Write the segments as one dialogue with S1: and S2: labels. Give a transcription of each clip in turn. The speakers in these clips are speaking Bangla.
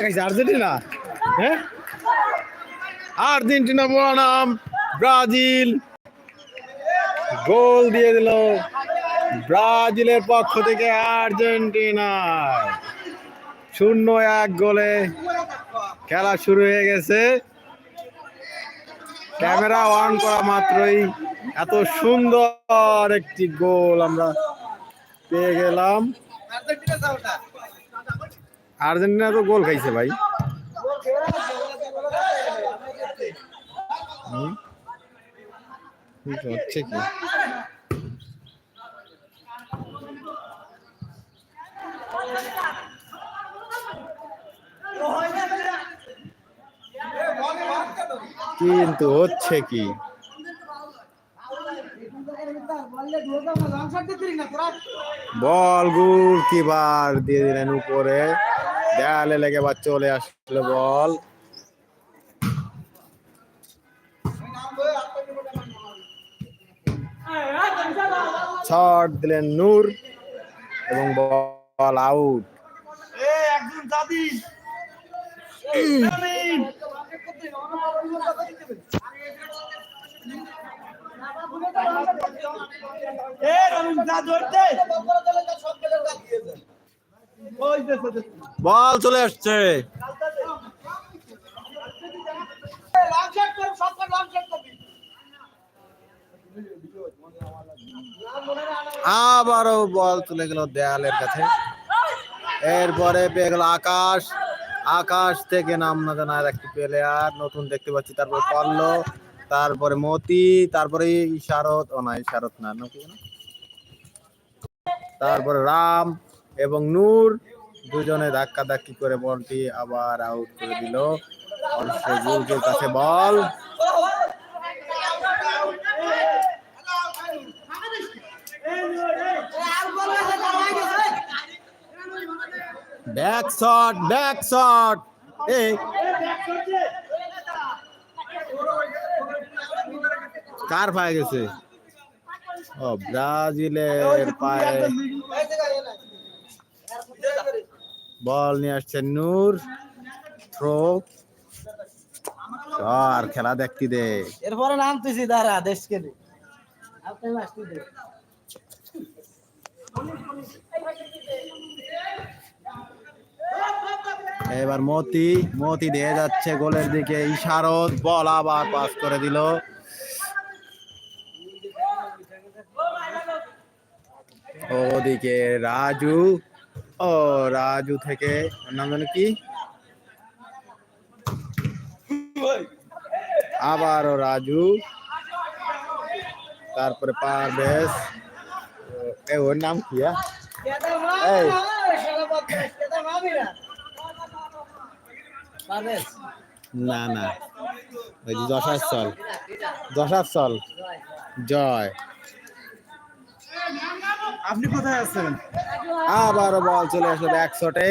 S1: আর্জেন্টিনা? হ্যাঁ? আর্জেন্টিনা বনাম ব্রাজিল। গোল দিয়ে দিল ব্রাজিলের পক্ষ থেকে আর্জেন্টিনা। শূন্য এক গোলে খেলা শুরু হয়ে গেছে। ক্যামেরা অন করা মাত্রই এত সুন্দর একটি গোল আমরা পেয়ে গেলাম। আর্জেন্টিনা তো গোল খাইছে ভাই? হচ্ছে কি কিন্তু হচ্ছে কি? বল গুল কিবার দিয়ে দিলেন উপরে। দেয়ালে লেগে বা চলে আসলো বল। শট দিলেন নূর এবং বল আউট বল, চলে আসছে। আবারও বল চলে গেল দেয়ালের কাছে। এরপরে পেয়ে গেল আকাশ। আকাশ থেকে নাম না জানা আর একটি প্লেয়ার নতুন দেখতে পাচ্ছি। তারপরে পল্ল তারপরে মতি, তারপরে ইশারত। ও না, ইশারত না তারপরে রাম এবং নূর দুজনে ধাক্কা ধাক্কি করে বলটি আবার আউট করে দিল। কাছে ball. Back shot back shot. এই কার পায়ে গেছে? ও, ব্রাজিলের পায়ে। বল নিয়ে আসছে নূর। থ্রো। আর খেলা দেখতে দে।
S2: এরপরে নামতেছি দাঁড়া দেশকে দে।
S1: এবার মতি মতি দিয়ে যাচ্ছে গোলের দিকে। ইশারত বল আবার পাস করে দিল। ওদিকে রাজু। ও, রাজু থেকে। নাম জানো কি? আবারও রাজু। তারপরে পারভেজ। এ, ওর নাম কি। না না। ওই যে যশাস্থল যশাস্থল জয়।
S2: আপনি কোথায় আছেন?
S1: আবার বল চলে আসলো ব্যাক শটে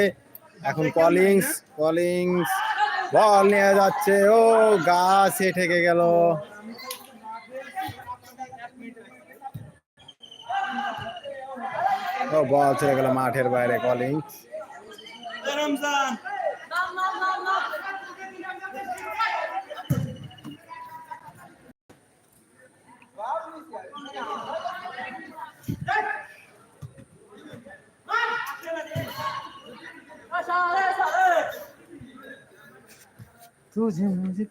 S1: এখন কলিংস কলিংস বল নিয়ে যাচ্ছে। ও গাছে ঠেকে গেল। ও বল চলে গেল মাঠের বাইরে কলিংস तुझे मुझे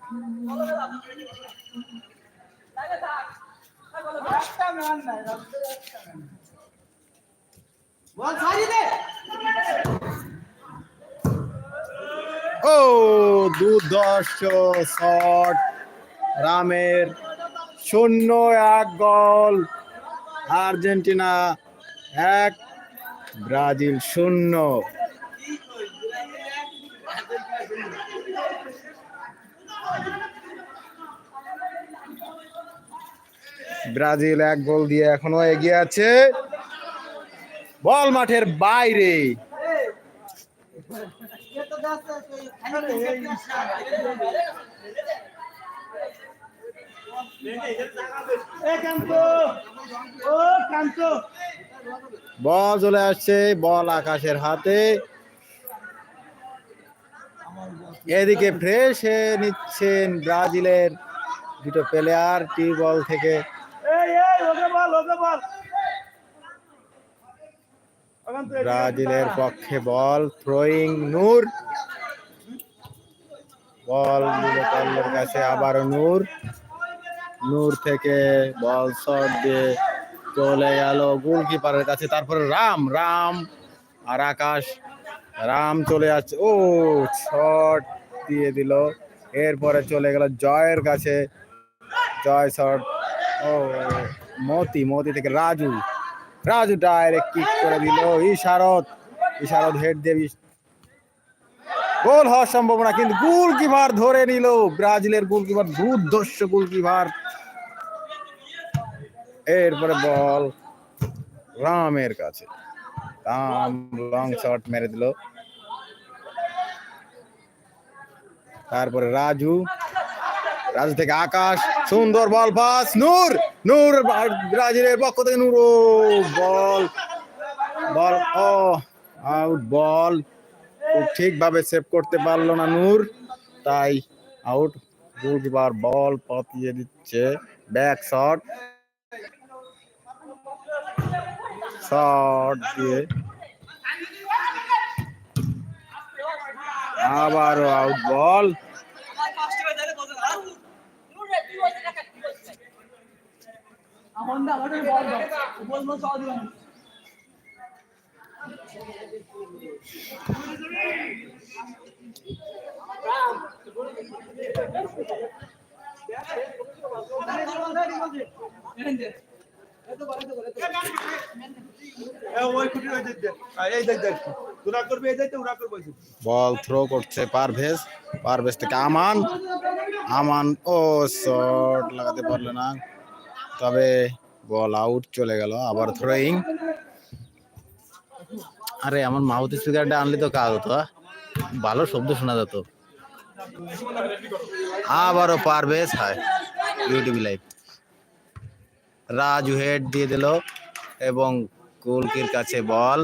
S2: বল ছাড়ি দে
S1: ও দুর্দর্শ শট রামের শূন্য এক গোল আর্জেন্টিনা এক ব্রাজিল শূন্য ব্রাজিল এক গোল দিয়ে এখনও এগিয়ে আছে। বল মাঠের বাইরে। বল চলে আসছে, বল আকাশের হাতে। এদিকে ফ্রেশ নিচ্ছেন ব্রাজিলের দুটো প্লেয়ার টি বল থেকে
S2: এই এই ওকে বল ওকে বল ওখান থেকে
S1: ব্রাজিলের পক্ষে বল থ্রোয়িং নূর। বল নিল কল্লোর কাছে, আবারও নূর। নূর থেকে বল শট দিয়ে চলে গেল গোলকিপারের কাছে, তারপরে রাম রাম আর আকাশ। রাম চলে যাচ্ছে, ও, শট দিয়ে দিল। এরপরে চলে গেল জয়ের কাছে। জয় শট, ও। মতি মতি থেকে রাজু। রাজু ডাইরেক্ট কিক করে দিল ইশারত। ইশারত হেড দিয়ে বিশ- গোল হওয়ার সম্ভাবনা, কিন্তু গোলকিপার ধরে নিল ব্রাজিলের গোলকিপার দুর্ধর্ষ গোলকিপার এরপরে বল রামের কাছে। রাম লং শট মেরে দিল। তারপরে রাজু রাজু থেকে আকাশ, সুন্দর বল পাস নূর। নূর ব্রাজিলের পক্ষ থেকে নূর বল বল, ও, আউট, বল। ঠিকভাবে সেভ করতে পারল না নূর, তাই আউট। গোলকিপার বল পাতিয়ে দিচ্ছে, ব্যাক শট। শট দিয়ে আবারও আউট বল। বল থ্রো করছে পারভেজ। পারভেজ থেকে আমান। আমান ও শট লাগাতে পারল না। তবে বল আউট চলে গেল। আবার থ্রোয়িং আরে, আমার মাউথ স্পিকারটা আনলে তো কাজ হতো ভালো শব্দ শোনা যেত। আবারও পারভেজ হায় ইউটিউব লাইভ রাজু হেড দিয়ে দিল এবং গোলকির কাছে বল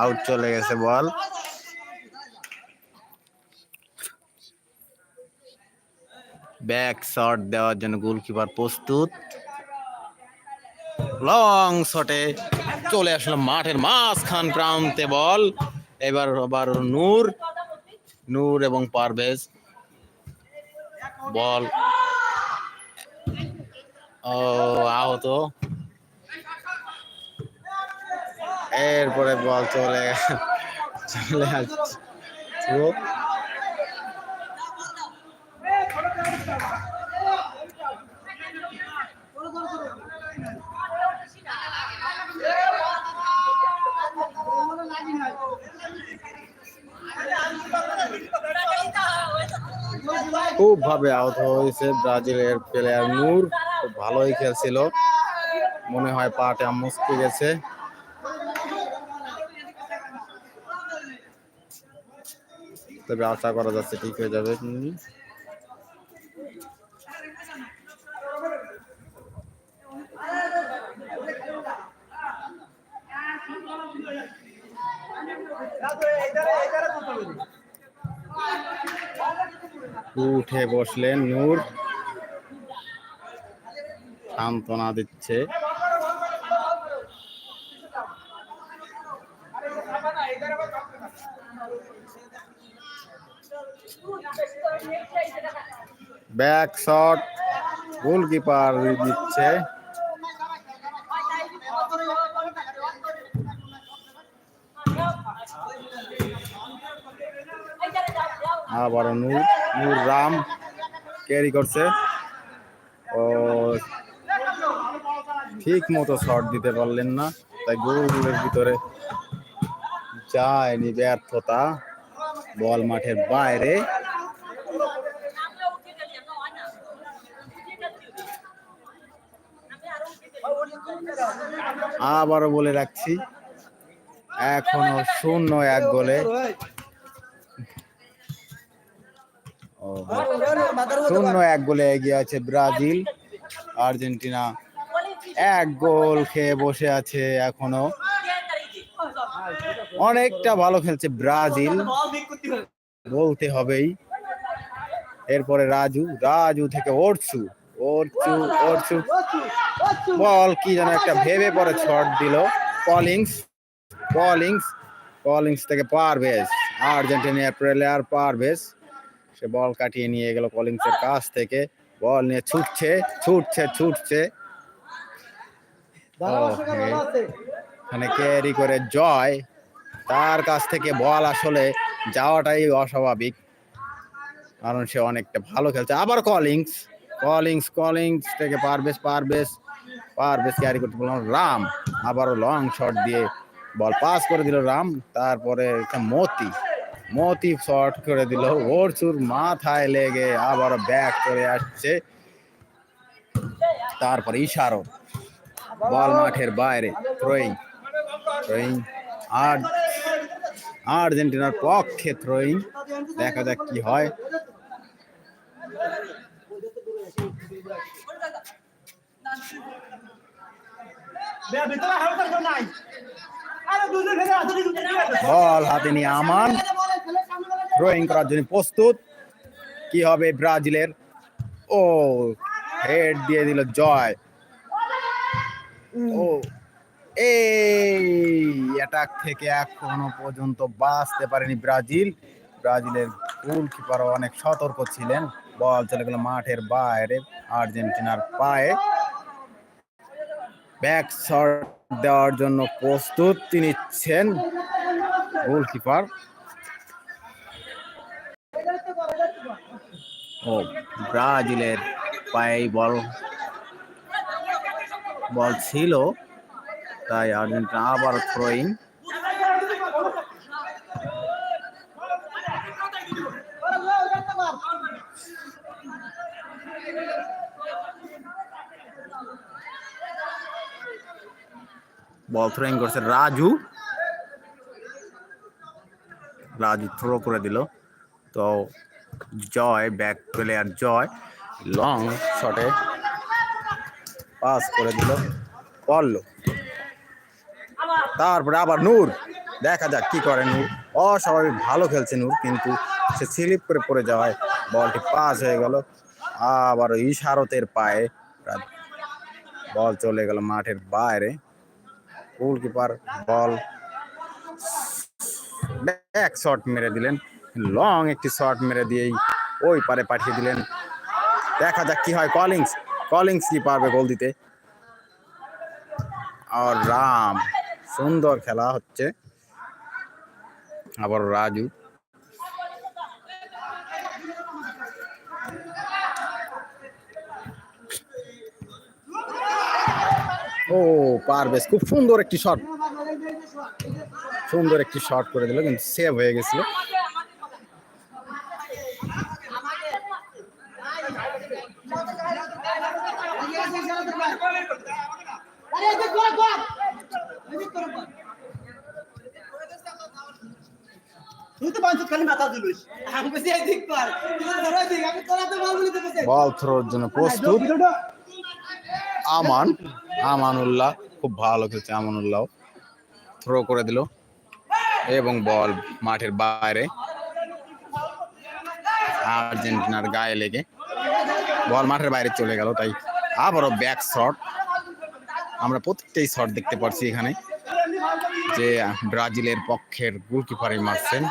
S1: আউট চলে গেছে বল ব্যাক শট দেওয়ার জন্য গোলকিপার প্রস্তুত। লং শটে চলে আসলো মাঠের মাঝখান প্রান্তে বল। এবার আবার নূর নূর এবং পারভেজ। বল। ও, আহত। এরপরে বল চলে চলে আসছে। থ্রো। খুব ভাবে আহত হয়েছে ব্রাজিলের প্লেয়ার নূর খুব ভালোই খেলছিল মনে হয় পাটা মুসকে গেছে তবে আশা করা যাচ্ছে ঠিক হয়ে যাবে। উঠে বসলেন নূর। সান্ত্বনা দিচ্ছে। ব্যাক শট গোলকিপার দিচ্ছে। আবার নূর। নূর রাম ক্যারি করছে। ও, ঠিক মতো শট দিতে পারলেন না, তাই গোলের ভিতরে যায়নি ব্যর্থতা। বল মাঠের বাইরে। আবারও বলে রাখছি, এখনও শূন্য এক গোলে। শূন্য এক গোলে এগিয়ে আছে ব্রাজিল। আর্জেন্টিনা এক গোল খেয়ে বসে আছে এখনও। অনেকটা ভালো খেলছে ব্রাজিল। বলতে হবেই। এরপরে রাজু রাজু থেকে ওরছু ওরছু ওরছু বল কি যেন একটা ভেবে পরে শট দিল। কলিংস কলিংস কলিংস থেকে পারভেজ। Argentina player Parvez. সে বল কাটিয়ে নিয়ে গেল কলিংসের কাছ থেকে। বল নিয়ে ছুটছে ছুটছে ছুটছে। মানে ক্যারি করে জয়। তার কাছ থেকে বল আসলে যাওয়াটাই অস্বাভাবিক। কারণ সে অনেকটা ভালো খেলছে। আবার কলিংস কলিংস কলিংস থেকে পারবেশ পারবেশ পারবেশ ক্যারি করতে বললাম রাম। আবারও লং শট দিয়ে বল পাস করে দিল রাম। তারপরে মতি। মতি শর্ট করে দিল। ওর চুর মাথায় লেগে আবারও ব্যাক করে আসছে। তারপরে ইশারো বল মাঠের বাইরে। থ্রোয়িং থ্রোয়িং আর আর্জেন্টিনার পক্ষে থ্রোয়িং দেখা যাক কি হয়। বল হাতে নিয়ে আমান। থ্রোয়িং করার জন্য প্রস্তুত। কি হবে ব্রাজিলের? ও হেড দিয়ে দিল জয়। ও, এই অ্যাটাক থেকে এখনও পর্যন্ত বাঁচতে পারেনি ব্রাজিল। ব্রাজিলের গোলকিপারও অনেক সতর্ক ছিলেন। বল চলে গেল মাঠের বাইরে, আর্জেন্টিনার পায়ে। ব্যাক শট দেওয়ার জন্য প্রস্তুত। তিনি ছিলেন গোলকিপার ও, ব্রাজিলের পায়ে বল বল ছিল, তাই আর্জেন্টিনা আবার থ্রোয়িং বল থ্রোয়িং করছে রাজু। রাজু থ্রো করে দিল। তো Joy back player Joy. Long শটে পাস করে দিল পড়ল তারপরে আবার নূর। দেখা যাক কি করে নূর। অস্বাভাবিক ভালো খেলছে নূর, কিন্তু সে স্লিপ করে পড়ে যাওয়ায় বলটি পাস হয়ে গেল। আবার ইশারতের পায়ে বল চলে গেল মাঠের বাইরে। গোলকিপার বল ব্যাক শট মেরে দিলেন। লং একটি শট মেরে দিয়েই ওই পারে পাঠিয়ে দিলেন। দেখা যাক কি হয়। কলিংস কলিংস কি পারবে গোল দিতে? আর রাম, সুন্দর খেলা হচ্ছে। আবার রাজু। ও পারবেশ খুব সুন্দর একটি শট সুন্দর একটি শট করে দিল, কিন্তু সেভ হয়ে গেছিল
S2: তুই তো পাঁচ খালি মাথা দিলিস আমি বেশি এদিক কর তুই ধরে দিক আমি তোরা তো বল
S1: থ্রোর জন্য প্রস্তুত। আমান আমানুল্লাহ খুব ভালো খেলছে আমানুল্লাহ। থ্রো করে দিল। এবং বল মাঠের বাইরে। আর্জেন্টিনার গায়ে লেগে। বল মাঠের বাইরে চলে গেল তাই আবারও ব্যাক শট আমরা প্রত্যেকটাই শট দেখতে পাচ্ছি এখানে। যে ব্রাজিলের পক্ষের গোলকিপারই মারছেন।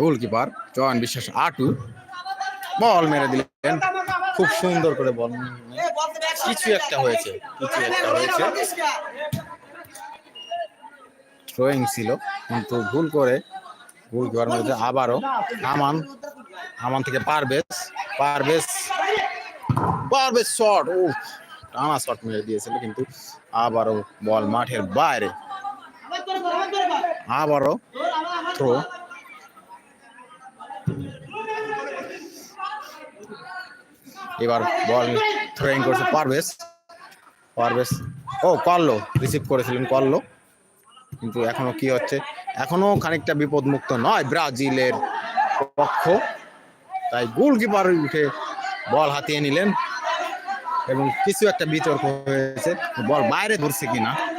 S1: গোলকিপার চয়ন বিশ্বাস আটু। বল মেরে দিলেন। খুব সুন্দর করে বল। কিছু একটা হয়েছে কিছু একটা হয়েছে। থ্রোয়িং ছিল কিন্তু ভুল করে ভুল করার মধ্যে আবারও আমান আমান থেকে পারবেশ পারবেশ পারবেশ শট। ও টানা শট মেরে দিয়েছিল কিন্তু আবারও বল মাঠের বাইরে। আবারও থ্রো এবার বল থ্রোয়িং করছে পারভেজ। পারভেজ, ও করল রিসিভ করেছিলেন করল কিন্তু এখনও কি হচ্ছে? এখনও খানিকটা বিপদমুক্ত নয় ব্রাজিলের পক্ষ। তাই গোলকিপার উঠে বল হাতিয়ে নিলেন। এবং কিছু একটা বিতর্ক হয়েছে। বল বাইরে ধরছে কিনা?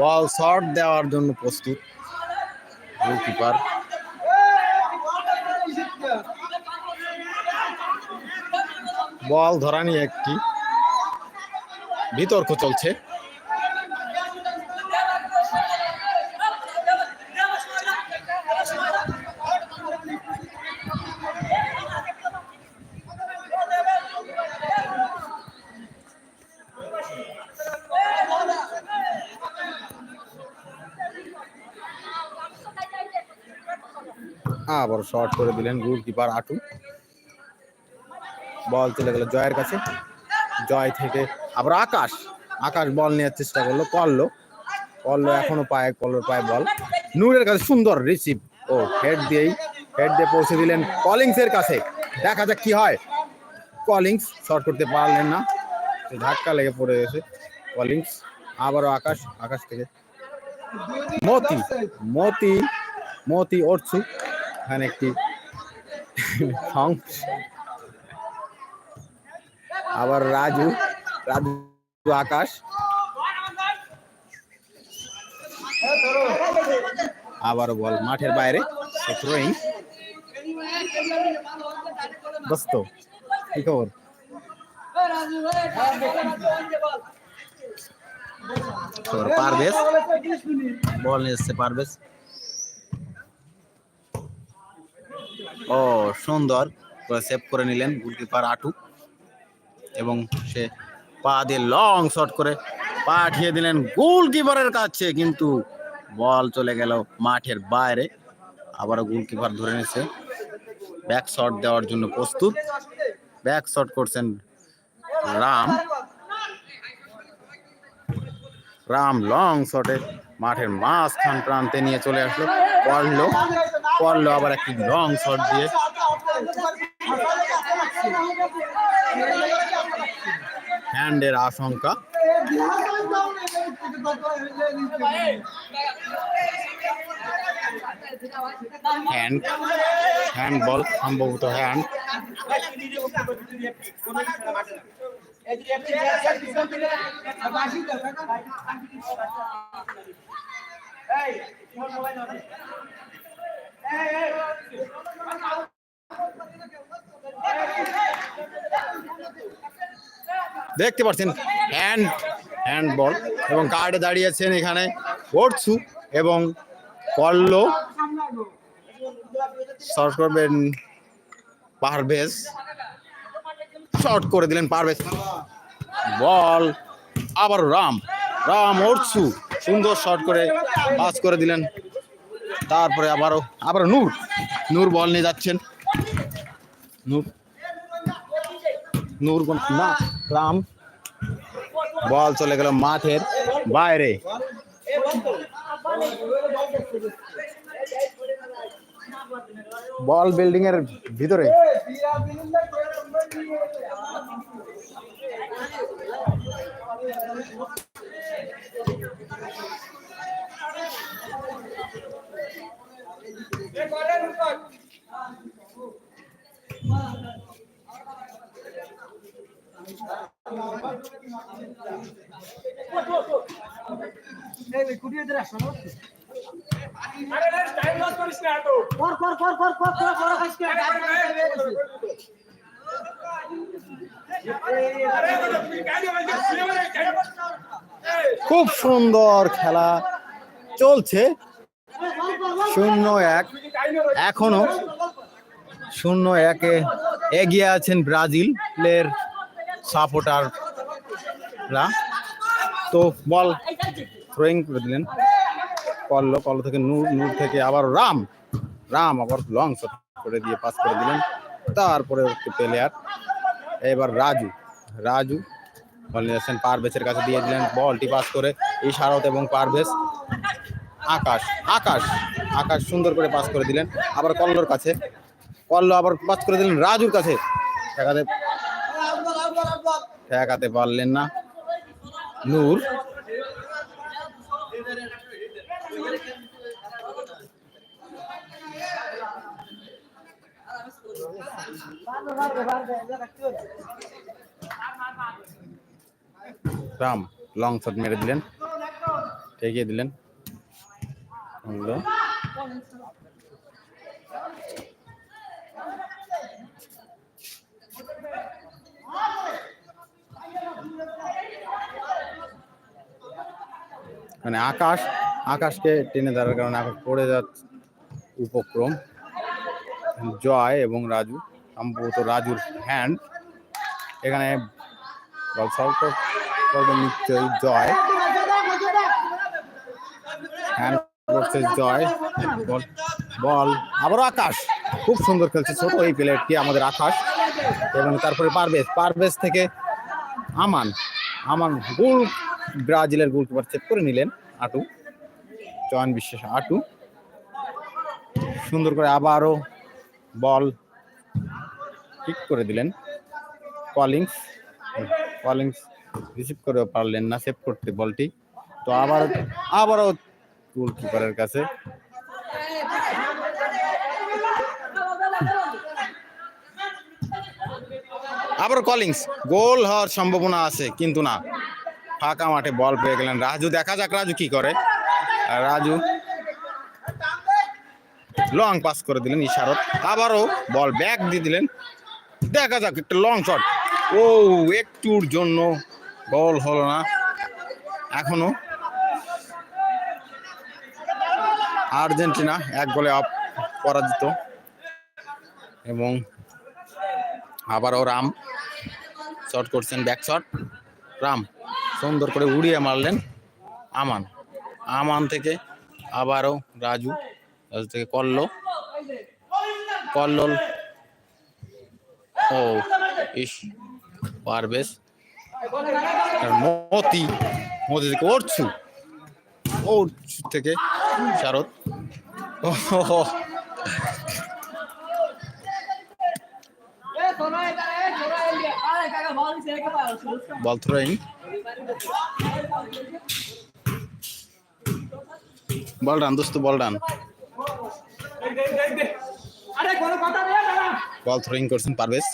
S1: বল শর্ট দেওয়ার জন্য প্রস্তুত গোলকিপার। বল ধরা নিয়ে একটি বিতর্ক চলছে। আবার শর্ট করে দিলেন গোলকিপার আটু। বল চলে গেল জয়ের কাছে। জয় থেকে আবার আকাশ। আকাশ বল নেওয়ার চেষ্টা করল করল করল এখনও পায়ে কল্লোর পায়ে বল নূরের কাছে সুন্দর রিসিভ ও হেড দিয়েই হেড দিয়ে পৌঁছে দিলেন কলিংস এর কাছে। দেখা যাক কি হয়। কলিংস শর্ট করতে পারলেন না। ধাক্কা লেগে পড়ে গেছে কলিংস। আবারও আকাশ আকাশ থেকে। মতি মতি মতি, অর্চু। এখানে একটি সং আবার রাজু রাজু আকাশ আবার বল মাঠের বাইরে থ্রোয়িং দোস্ত কি খবর খবর পারভেজ বল নিয়ে এসছে পারভেজ ও, সুন্দর। করে সেভ করে নিলেন গোলকিপার আটু। এবং সে পা দিয়ে লং শট করে পাঠিয়ে দিলেন গোলকিপারের কাছে। কিন্তু বল চলে গেল মাঠের বাইরে। আবারও গোলকিপার ধরে নিয়েছে। ব্যাক শট দেওয়ার জন্য প্রস্তুত। ব্যাক শট করছেন রাম। রাম লং শটে মাঠের মাঝখান প্রান্তে নিয়ে চলে আসলো। পড়ল পড়ল আবার একটি লং শট দিয়ে। হ্যান্ডের আশঙ্কা। হ্যান্ড হ্যান্ড বল সম্ভবত হ্যান্ড। দেখতে পাচ্ছেন হ্যান্ড হ্যান্ড বল এবং কার্ডে দাঁড়িয়েছেন এখানে ওরছু এবং কল্লো শর্ট করবেন পারভেজ শর্ট করে দিলেন পারভেজ বল আবার রাম রাম ওরছু সুন্দর শট করে পাস করে দিলেন। তারপরে আবারও আবার নূর নূর বল নিয়ে যাচ্ছেন। নূর নূর না। রাম বল চলে গেল মাঠের বাইরে। বল বিল্ডিং এর ভিতরে। খুব সুন্দর খেলা চলছে। শূন্য এক। এখনও শূন্য একে এগিয়ে আছেন ব্রাজিলের সাপোর্টাররা তো বল থ্রোয়িং করে দিলেন। কল্লো কল্লো থেকে নূর নূর থেকে আবার রাম। রাম আবার লং শট করে দিয়ে পাস করে দিলেন। তারপরে প্লেয়ার এবার রাজু। রাজু বল নিয়ে যাচ্ছেন পারভেজের কাছে দিয়ে দিলেন। বলটি পাস করে ইশারত এবং পারভেজ। আকাশ আকাশ আকাশ সুন্দর করে পাস করে দিলেন। আবার কল্লোর কাছে। কল্লো আবার পাস করে দিলেন রাজুর কাছে। ঠেকাতে ঠেকাতে পারলেন না। নূর। রাম লং শট মেরে দিলেন। ঠেকিয়ে দিলেন। মানে আকাশ, আকাশকে টেনে ধরার কারণে আকাশ পড়ে যাচ্ছে উপক্রম। জয় এবং রাজু, সম্ভবত রাজুর হ্যান্ড এখানে নিশ্চয়ই জয়। হ্যান্ড করছে জয়। বল আবারও আকাশ। খুব সুন্দর খেলছে ছোট এই প্লেয়ারটি আমাদের আকাশ। এবং তারপরে পারভেজ পারভেজ থেকে আমান। আমান গোল, ব্রাজিলের গোলকিপার সেভ করে নিলেন আটু চয়ন বিশ্বাস আটু। সুন্দর করে আবারও বল ঠিক করে দিলেন। কলিংস কলিংস রিসিভ করেও পারলেন না, সেভ করতে বলটি। তো আবার, আবারও গোলকিপারের কাছে আবার কলিংস গোল হওয়ার সম্ভাবনা আছে, কিন্তু না। ফাঁকা মাঠে বল পেয়ে গেলেন রাজু। দেখা যাক রাজু কি করে। রাজু লং পাস করে দিলেন ইশারত। আবারও বল ব্যাক দিয়ে দিলেন। দেখা যাক, একটা লং শট ও, একটুর জন্য বল হলো না। এখনও আর্জেন্টিনা এক গোলে পরাজিত। এবং আবারও রাম। শট করছেন ব্যাক শট রাম, সুন্দর করে উড়িয়ে মারলেন আমান। আমান থেকে আবারও রাজু রাজু থেকে কল্ল কল্লোল। ও, ইস পারবেশ আর মতি মতি থেকে ওরছু ওরছু থেকে শারদ। ও। বল থ্রোয়িং। বল রান দোস্ত, বল রান। বল থ্রোয়িং করছেন
S3: Parvez.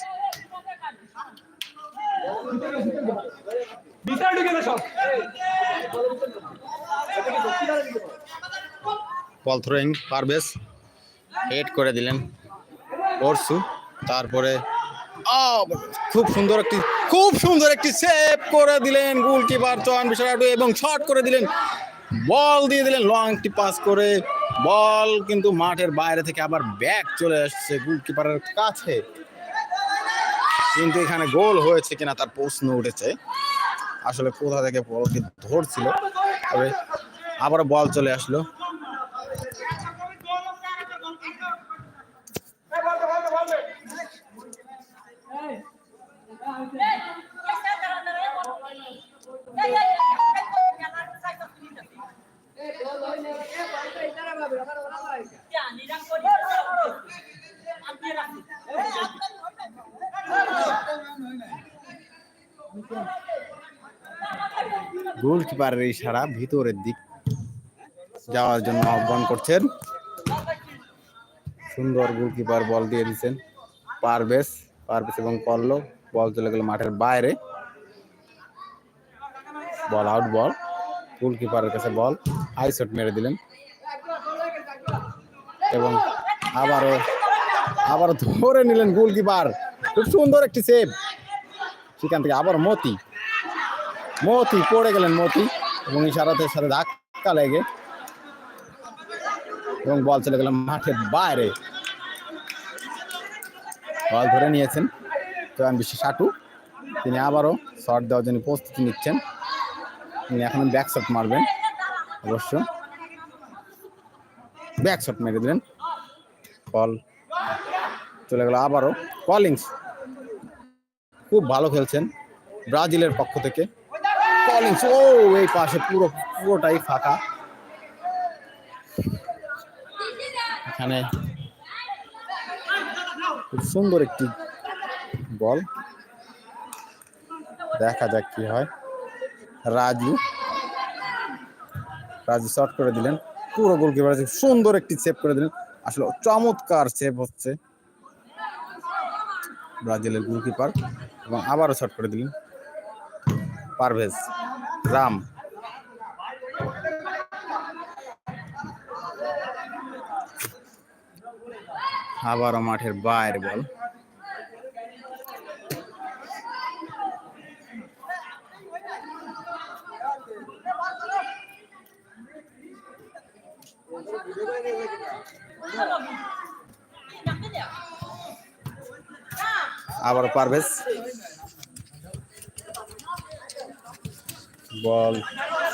S1: Ball throwing, Parvez. Head করে দিলেন। পরশু তারপরে খুব সুন্দর একটি, খুব সুন্দর একটি সেভ করে দিলেন গোলকিপার চয়ন বিষয় এবং শট করে দিলেন। বল দিয়ে দিলেন লং একটি পাস করে। বল কিন্তু মাঠের বাইরে থেকে আবার ব্যাক চলে আসছে গোলকিপারের কাছে। কিন্তু এখানে গোল হয়েছে কিনা তার প্রশ্ন উঠেছে। আসলে কোথা থেকে বলটি ধরছিল? তবে আবার বল চলে আসলো। গোলকিপারের ইশারা ভিতরের দিক যাওয়ার জন্য আহ্বান করছেন। সুন্দর গোলকিপার বল দিয়ে দিচ্ছেন পারভেজ পারভেজ এবং পল্লব বল চলে গেল মাঠের বাইরে। Ball out, ball. গোলকিপারের কাছে বল। হাই শট মেরে দিলেন। এবং আবারও আবার ধরে নিলেন গোলকিপার। খুব সুন্দর একটি সেভ। সেখান থেকে আবার মতি। মতি, পড়ে গেলেন মতি এবং ইশারাতের সাথে ধাক্কা লেগে এবং বল চলে গেল মাঠের বাইরে। বল ধরে নিয়েছেন চয়ন বিশ্ব সাটু। তিনি আবারও শট দেওয়ার জন্য প্রস্তুতি নিচ্ছেন। তিনি এখন ব্যাক শট মারবেন অবশ্য। ব্যাক শট মেরে দিলেন। বল চলে গেল আবারও। কলিংস খুব ভালো খেলছেন ব্রাজিলের পক্ষ থেকে। কলিংস ও, এই পাশে পুরো, পুরোটাই ফাঁকা। এখানে খুব সুন্দর একটি বল। দেখা যাক কি হয়। রাজু। রাজু শট করে দিলেন। পুরো গোলকিপার সুন্দর একটি সেভ করে দিলেন। আসলে চমৎকার সেভ হচ্ছে। ব্রাজিলের গোলকিপার এবং আবারও শট করে দিলেন। পারভেজ রাম। আবারও মাঠের বাইরে বল। আবার পারভেজ। বল।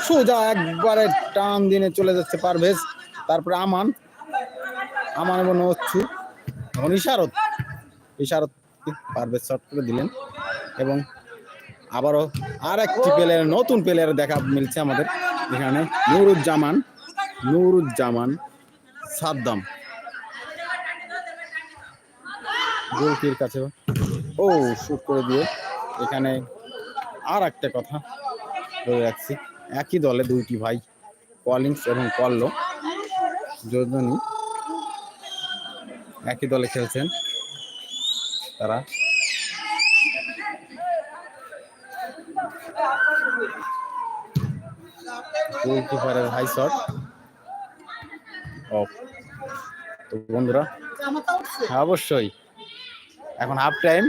S1: সোজা একবারে টান দিনে চলে যাচ্ছে পারভেজ। তারপরে আমান। আমান এবং অচ্ছু। এখন ইশারত। ইশারত পারভেজ শট করে দিলেন। এবং আবারও আর একটি প্লেয়ার নতুন প্লেয়ার দেখা মিলছে আমাদের। এখানে নুরুজ্জামান। নুরুজ্জামান সাদ্দাম। গোলকির কাছে। ও শুট করে দিয়ে। এখানে আর একটা কথা। বলে রাখছি। একই দলে দুইটি ভাই কলিংস এবং কল্লো দুজনই একই দলে খেলছেন তারা। গোলকিপারের হাই শট অফ তো বন্ধুরা হ্যাঁ, অবশ্যই। এখন হাফ টাইম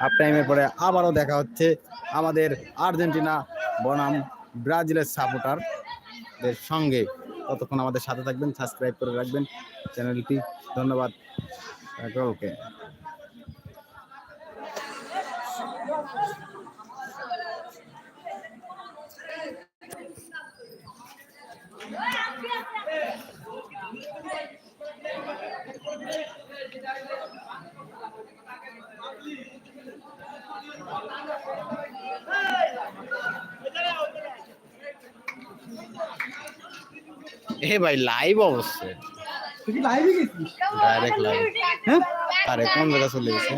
S1: হাফ টাইমের পরে আবারও দেখা হচ্ছে আমাদের আর্জেন্টিনা বনাম ব্রাজিলের সাপোর্টারদের সঙ্গে ততক্ষণ আমাদের সাথে থাকবেন সাবস্ক্রাইব করে রাখবেন। চ্যানেলটি ধন্যবাদ। ওকে এ ভাই লাইভ অবশ্যই।
S3: তুই লাইভে গেছিস?
S1: ডাইরেক্ট লাইভ হ্যাঁ? আরে কোন জায়গা চলে গেছে?